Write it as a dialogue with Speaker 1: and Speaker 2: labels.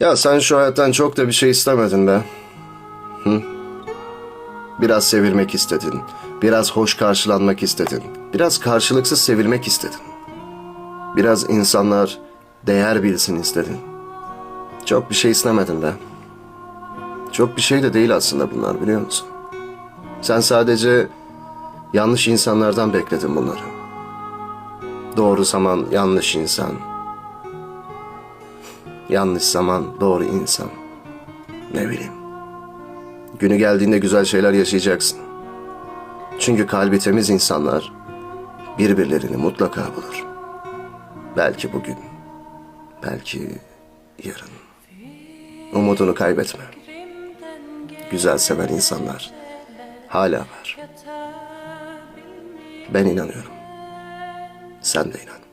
Speaker 1: Ya sen şu hayattan çok da bir şey istemedin be. Hı? Biraz sevilmek istedin. Biraz hoş karşılanmak istedin. Biraz karşılıksız sevilmek istedin. Biraz insanlar değer bilsin istedin. Çok bir şey istemedin be. Çok bir şey de değil aslında bunlar biliyor musun? Sen sadece yanlış insanlardan bekledin bunları. Doğru zaman yanlış insan. Yanlış zaman doğru insan. Ne bileyim. Günü geldiğinde güzel şeyler yaşayacaksın. Çünkü kalbi temiz insanlar birbirlerini mutlaka bulur. Belki bugün, belki yarın. Umudunu kaybetme. Güzel seven insanlar hala var. Ben inanıyorum. Sen de inan.